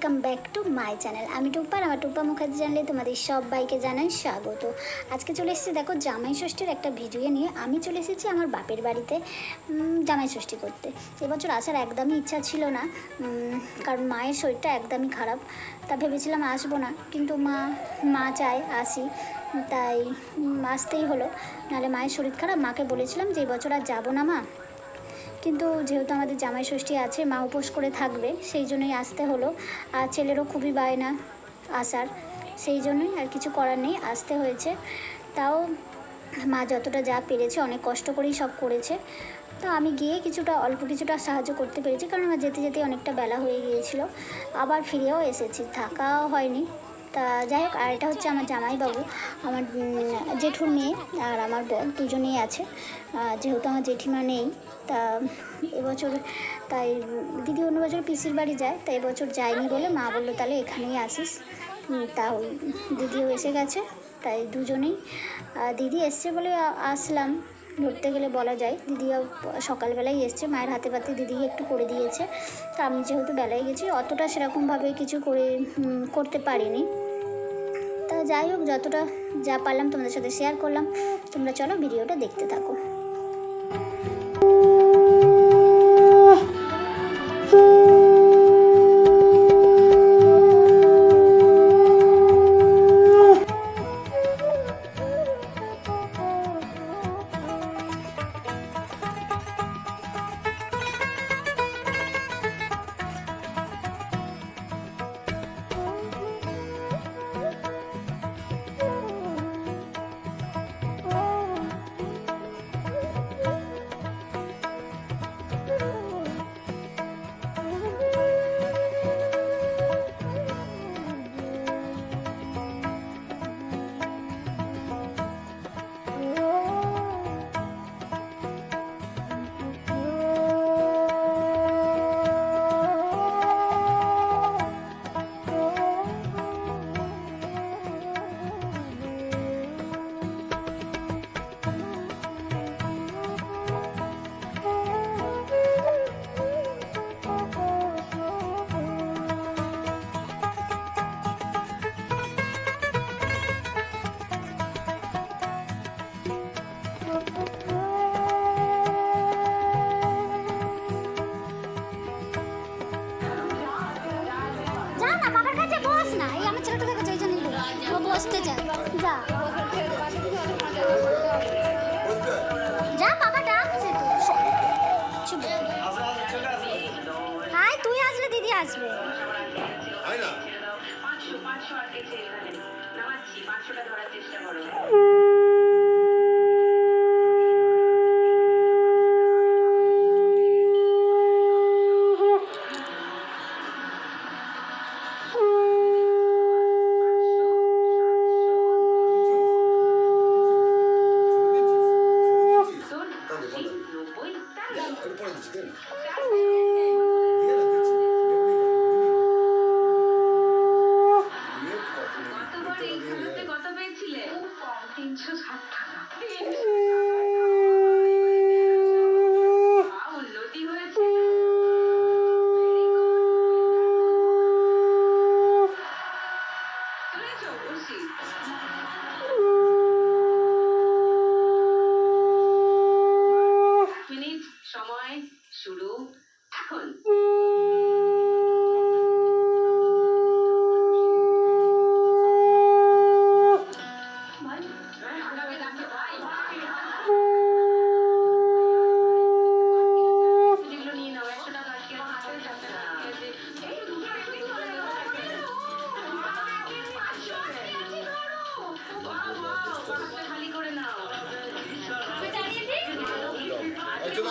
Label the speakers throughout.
Speaker 1: Welcome back to my channel আমি টুম্পা আমার টুম্পা মুখার্জি জানলে তোমাদের বাইকে জানাই স্বাগত। আজকে চলে এসেছি দেখো জামাই ষষ্ঠীর একটা ভিডিও নিয়ে। আমি চলে এসেছি আমার বাপের বাড়িতে জামাই ষষ্ঠী করতে। এবছর আসার একদমই ইচ্ছা ছিল না কারণ মায়ের শরীরটা একদমই খারাপ। তা ভেবেছিলাম আসব না, কিন্তু মা মা চায় আসি। তাই আসতেই হলো। নাহলে মায়ের শরীর খারাপ, মাকে বলেছিলাম যে এবছর আর যাব না মা। কিন্তু যেহেতু আমাদের জামাই ষষ্ঠী আছে, মা উপোস করে থাকবে, সেই জন্যই আসতে হলো। আর ছেলেরও খুবই বায়না, আসার। সেই জন্যই আর কিছু করার নেই, আসতে হয়েছে। তাও মা যতটা যা পেরেছে, অনেক কষ্ট করেই সব করেছে। তো আমি গিয়ে কিছুটা, অল্প কিছুটা সাহায্য করতে পেরেছি, কারণ আমার যেতে যেতে অনেকটা বেলা হয়ে গিয়েছিল। আবার ফিরেও এসেছি, থাকাও হয়নি। তা যাই হোক, আর এটা হচ্ছে আমার জামাইবাবু, আমার জেঠুর মেয়ে আর আমার বর দুজনেই আছে। যেহেতু আমার জেঠিমা নেই, তা এবছর, তাই দিদি অন্য বছর পিসির বাড়ি যায় তাই এবছর যায়নি বলে মা বলল, তাহলে এখানেই আসিস। তা দিদিও এসে গেছে, তাই দুজনেই। দিদি এসছে বলে আসলাম। ধরতে গেলে বলা যায়। দিদিও সকালবেলাই এসছে, মায়ের হাতে পাতে দিদি একটু করে দিয়েছে। তা আমি যেহেতু বেলায় গেছি, অতটা সেরকমভাবে কিছু করে করতে পারিনি। তা যাই হোক, যতটা যা পারলাম তোমাদের সাথে শেয়ার করলাম। তোমরা চলো ভিডিওটা দেখতে থাকো। ও বসতে যা। যা, বাবা ডাকছে হাই, তুই আসলে দিদি আসবে।
Speaker 2: পাঁচশো পাঁচশোটা ধরার চেষ্টা করো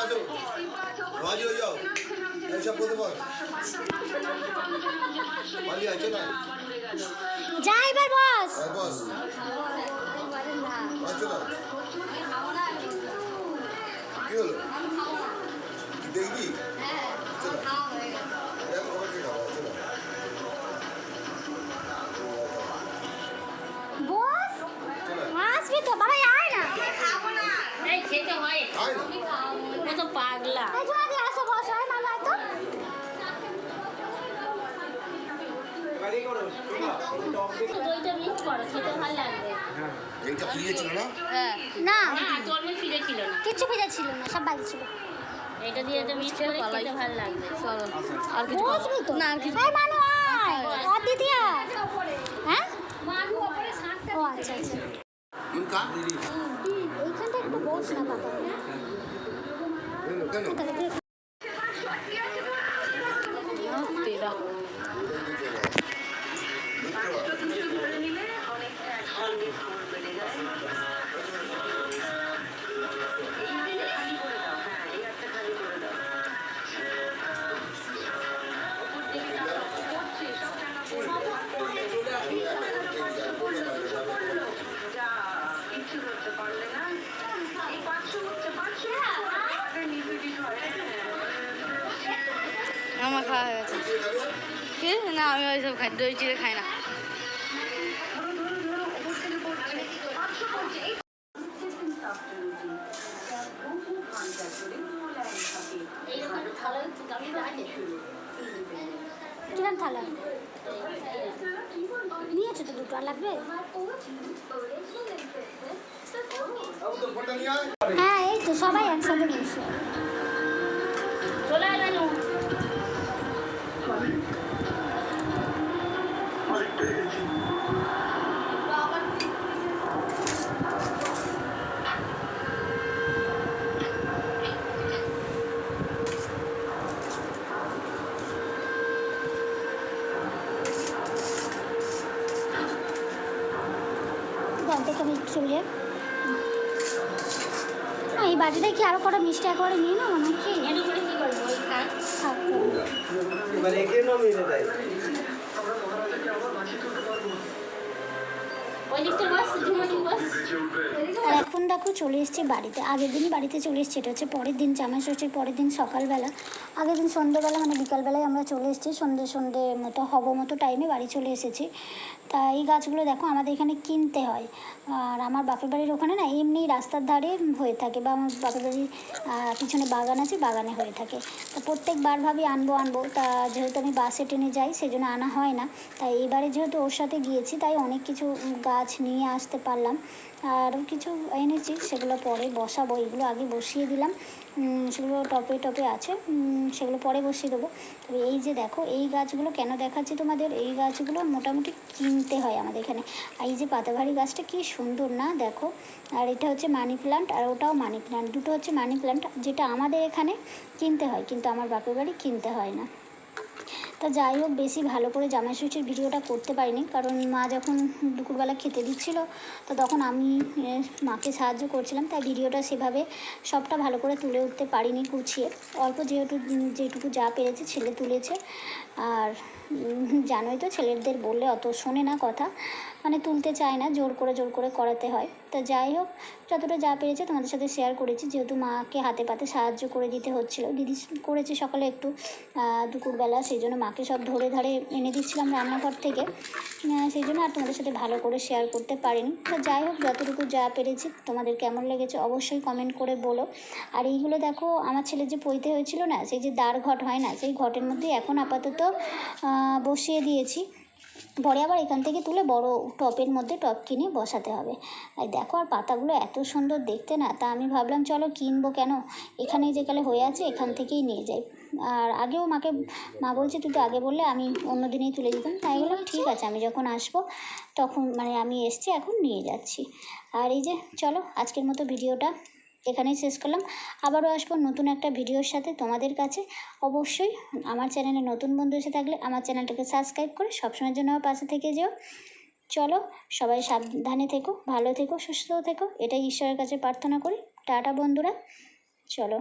Speaker 3: আসো। রাজি হয়ে যাও। এইসব করতে পারো পালিয়ে
Speaker 2: আছে না
Speaker 1: যা এবার বস
Speaker 3: বস। আয়, না কি হলো? দেখবি? চলে
Speaker 4: পাগলা দইটা মিক্স করো খেতে ভালো লাগবে।
Speaker 3: এইটা ফ্রিজে ছিল না?
Speaker 4: হ্যাঁ।
Speaker 1: না।
Speaker 4: না তরমুজ ফিরে ছিল না।
Speaker 1: কিচ্ছু ভেজা ছিল না সব বাজে ছিল।
Speaker 4: এটা দিয়ে একটা মিক্স করে খেতে ভালো লাগবে।
Speaker 5: আর কিছু না আর কিছু
Speaker 1: এই মানু আয়। আর দিদি আয়। হ্যাঁ? ও আচ্ছা আচ্ছা।
Speaker 3: ইনকা
Speaker 1: এইখানটা একটু বস না বাবা।
Speaker 3: কেন কেন
Speaker 1: তাহলে তুই
Speaker 5: কি? না আমি ওইসব খাই দই চিড়ে খাই না।
Speaker 1: কিরম থালা? নিয়েছো তো দুটো আর লাগবে? হ্যাঁ এই তো সবাই একসাথে বসে।
Speaker 4: চলে
Speaker 1: আমি চলে না, এই বাটিটায় কি আরও কটা মিষ্টি একবারে নিয়ে নেব নাকি।
Speaker 6: এবার এখানেও মেরে দেয়
Speaker 1: দেখো চলে এসেছি বাড়িতে। আগের দিনই বাড়িতে চলে এসেছি, এটা হচ্ছে পরের দিন জামাই ষষ্ঠীর পরের দিন সকালবেলা। আগের দিন সন্ধ্যেবেলা মানে বিকালবেলায় আমরা চলে এসেছি, সন্ধ্যে সন্ধ্যে মতো হব মতো টাইমে বাড়ি চলে এসেছি। তা এই গাছগুলো দেখো, আমাদের এখানে কিনতে হয়। আর আমার বাপের বাড়ির ওখানে না এমনি রাস্তার ধারে হয়ে থাকে, বা আমার বাপের বাড়ির পিছনে বাগান আছে, বাগানে হয়ে থাকে। তা প্রত্যেকবার ভাবি আনব আনব। তা যেহেতু আমি বাসে ট্রেনে যাই, সেজন্য আনা হয় না। তাই এবারে যেহেতু ওর সাথে গিয়েছি, তাই অনেক কিছু গাছ নিয়ে আসতে পারলাম। আরও কিছু এনেছি সেগুলো পরে বসাবো, এগুলো আগে বসিয়ে দিলাম। সেগুলো টপে টপে আছে সেগুলো পরে বসিয়ে দেবো। তবে এই যে দেখো, এই গাছগুলো কেন দেখাচ্ছি তোমাদের? এই গাছগুলো মোটামুটি কিনতে হয় আমাদের এখানে। এই যে পাতাবাহারি গাছটা কি সুন্দর না, দেখো। আর এটা হচ্ছে মানি প্লান্ট, আর ওটাও মানি প্লান্ট। দুটো হচ্ছে মানি প্লান্ট, যেটা আমাদের এখানে কিনতে হয়, কিন্তু আমার বাপের বাড়ি কিনতে হয় না। তা যাই হোক, বেশি ভালো করে জামাই ষষ্ঠীর ভিডিওটা করতে পারিনি। কারণ মা যখন দুপুরবেলা খেতে দিচ্ছিল, তো তখন আমি মাকে সাহায্য করছিলাম। তাই ভিডিওটা সেভাবে সবটা ভালো করে তুলে উঠতে পারিনি গুছিয়ে। অল্প যেহেতু যেটুকু যা পেরেছে ছেলে তুলেছে। আর জানোই তো ছেলেদের বললে অত শোনে না কথা। মানে তুলতে চায় না, জোর করে জোর করে করাতে হয়। তা যাই হোক, যতটা যা পেরেছে তোমাদের সাথে শেয়ার করেছি। যেহেতু মাকে হাতে পাতে সাহায্য করে দিতে হচ্ছিল, দিদি করেছে সকালে একটু দুপুরবেলা, সেই জন্য মাকে সব ধরে ধরে এনে দিচ্ছিলাম রান্নাঘর থেকে। সেই জন্য আর তোমাদের সাথে ভালো করে শেয়ার করতে পারিনি। তো যাই হোক, যতটুকু যা পেরেছি, তোমাদের কেমন লেগেছে অবশ্যই কমেন্ট করে বলো। আর এইগুলো দেখো, আমার ছেলে যে পইতে হয়েছিল না, সেই যে দাঁড় ঘট হয় না, সেই ঘটের মধ্যে এখন আপাতত বসিয়ে দিয়েছি। পরে আবার এখান থেকে তুলে বড় টপের মধ্যে টপ কিনে বসাতে হবে। আর দেখো, আর পাতাগুলো এত সুন্দর দেখতে না, তা আমি ভাবলাম চলো কিনবো কেন? এখানেই যেকালে হয়ে আছে, এখান থেকেই নিয়ে যাই। আর আগেও মাকে, মা বলছে, তুই তো আগে বললে আমি অন্য দিনেই তুলে দিতাম। তাই বললাম, ঠিক আছে, আমি যখন আসব, তখন মানে আমি এসছি, এখন নিয়ে যাচ্ছি। আর এই যে, চলো আজকের মতো ভিডিওটা এখানেই শেষ করলাম। আবারও আসব নতুন একটা ভিডিওর সাথে তোমাদের কাছে। অবশ্যই আমার চ্যানেলে নতুন বন্ধু এসে থাকলে আমার চ্যানেলটাকে সাবস্ক্রাইব করে সবসময়ের জন্য আমার পাশে থেকে যেও। চলো সবাই সাবধানে থেকো, ভালো থেকো, সুস্থ থেকো। এটাই ঈশ্বরের কাছে প্রার্থনা করি। টাটা বন্ধুরা। চলো।